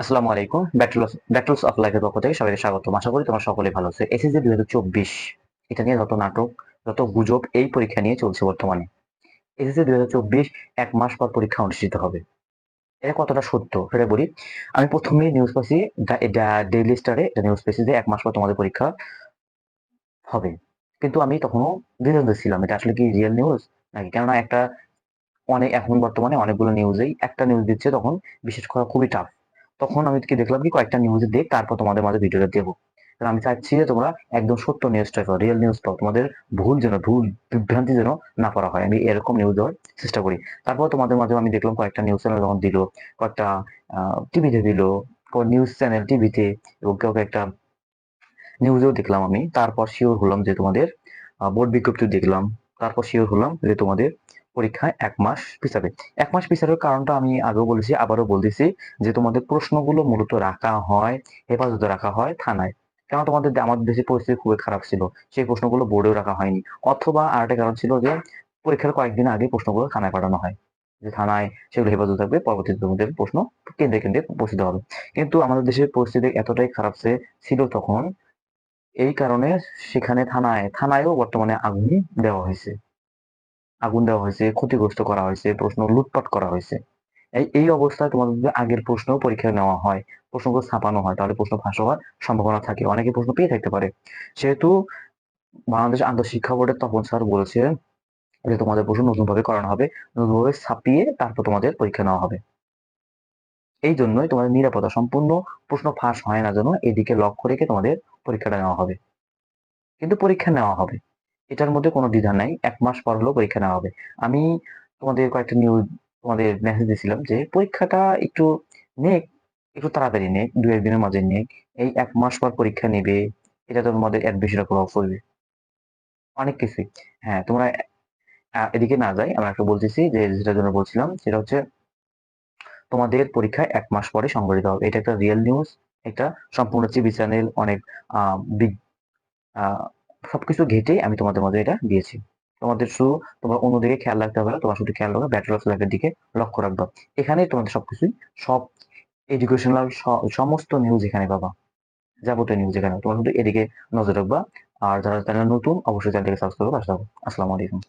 আসসালামু আলাইকুম। Battles battles of লাইফের পক্ষ থেকে সবাইকে স্বাগত আশা করি তোমরা সকলে ভালো আছে। এসএসসি দুই হাজার চব্বিশ, এটা নিয়ে যত নাটক, যত গুজব, এই পরীক্ষা নিয়ে চলছে বর্তমানে। এসএসসি দুই হাজার চব্বিশ এক মাস পর পরীক্ষা অনুষ্ঠিত হবে। এটা কতটা সত্য সেটা বলি। আমি প্রথমে নিউজ পাচ্ছি ডেইলি স্টারে নিউজ পেয়েছি যে এক মাস পর তোমাদের পরীক্ষা হবে। কিন্তু আমি তখনও দ্বিধাদ্বন্দ্বে ছিলাম। এটা আসলে কি রিয়েল নিউজ নাকি? কেননা একটা অনেক এখন বর্তমানে অনেকগুলো নিউজেই একটা নিউজ দিচ্ছে তখন, বিশেষ করা খুবই টাফ তখন আমি কি দেখলাম কি কয়েকটা নিউজে দেখ তারপর তোমাদের মাঝে ভিডিওটা দেবো। আমি চাচ্ছি যে তোমরা একদম সত্য নিউজটা পাও রিয়েল নিউজ পাও, তোমাদের ভুল যেন, ভুল বিভ্রান্তি যেন না করা হয়। আমি এরকম নিউজ দেওয়ার চেষ্টা করি। তারপর তোমাদের মাঝে আমি দেখলাম কয়েকটা নিউজ চ্যানেল যখন দিল, কয়েকটা টিভিতে দিল নিউজ চ্যানেল টিভিতে এবং কেউ একটা নিউজেও দেখলাম আমি। তারপর শিওর হলাম যে তোমাদের বোর্ড বিজ্ঞপ্তি দেখলাম। তারপর শিওর হলাম যে তোমাদের পরীক্ষায় এক মাস পিছাবে। এক মাস পিছানোর কারণটা আমি আগেও বলেছি, আবারও বলতেছি যে তোমাদের প্রশ্নগুলো মূলত রাখা হয়, হেফাজতে রাখা হয় থানায়। কেন তোমাদের আমাদের দেশের পরিস্থিতি খুবই খারাপ ছিল, সেই প্রশ্নগুলো বোর্ডেও রাখা হয়নি। অথবা আরেকটা কারণ ছিল যে পরীক্ষার কয়েকদিন আগে প্রশ্নগুলো থানায় পাঠানো হয়, যে থানায় সেগুলো হেফাজত থাকবে, পরবর্তীতে তোমাদের প্রশ্ন কেন্দ্রে কেন্দ্রে দেওয়া হবে। কিন্তু আমাদের দেশের পরিস্থিতি এতটাই খারাপ ছিল তখন, এই কারণে সেখানে থানায়, থানায়ও বর্তমানে আগুন দেওয়া হয়েছে। আগুন দেওয়া হয়েছে, ক্ষতিগ্রস্ত করা হয়েছে, প্রশ্ন লুটপাট করা হয়েছে। এই অবস্থায় তোমাদের যদি আগের প্রশ্ন পরীক্ষা নেওয়া হয়, প্রশ্নগুলো ছাপানো হয়, তাহলে প্রশ্ন ফাঁস হওয়ার সম্ভাবনা থাকে। অনেকে প্রশ্ন পেয়ে থাকতে পারে। সেহেতু বাংলাদেশ আন্তঃশিক্ষা বোর্ডের তপন স্যার বলেছে যে তোমাদের প্রশ্ন নতুনভাবে করানো হবে, নতুনভাবে ছাপিয়ে তারপর তোমাদের পরীক্ষা নেওয়া হবে। এই জন্যই তোমাদের নিরাপত্তা সম্পূর্ণ প্রশ্ন ফাঁস হয় না যেন এদিকে লক্ষ্য রেখে তোমাদের পরীক্ষাটা নেওয়া হবে। কিন্তু পরীক্ষা নেওয়া হবে। এটার মধ্যে কোনো দ্বিধা নাই। এক মাস পর হলেও পরীক্ষা নেওয়া হবে। আমি তোমাদের কয়েকটা নিউজ তোমাদের মেসেজ দিয়েছিলাম যে, পরীক্ষাটা একটু নেক, একটু তাড়াতাড়ি নেক, দু একদিনের মাঝে নেক। এই এক মাস পর পরীক্ষা নেবে, এটা তোমাদের অ্যাডমিশনে প্রভাব পড়বে। অনেক কিছুই হ্যাঁ তোমরা এদিকে না যাই। আমরা একটা বলতেছি যে, যেটার জন্য বলছিলাম, সেটা হচ্ছে তোমাদের পরীক্ষা এক মাস পরে সংগঠিত হবে। এটা একটা রিয়েল নিউজ একটা সম্পূর্ণ টিভি চ্যানেল অনেক বিগ সবকিছু ঘেটেই আমি তোমাদের মধ্যে এটা দিয়েছি। তোমাদের শুধু তোমার অন্যদিকে খেয়াল রাখতে হবে তোমার শুধু খেয়াল রাখবে ব্যাটার অফ লাইফের দিকে লক্ষ্য রাখবা। এখানে তোমাদের সবকিছুই, সব এডুকেশনাল সমস্ত নিউজ এখানে পাবা। যাবতীয় নিউজ এখানে, তোমার শুধু এদিকে নজর রাখবা। আর যারা চ্যানেল নতুন, অবশ্যই চ্যানেলটিকে সাবস্ক্রাইব করে, পাশে থাকো। আসসালামু আলাইকুম।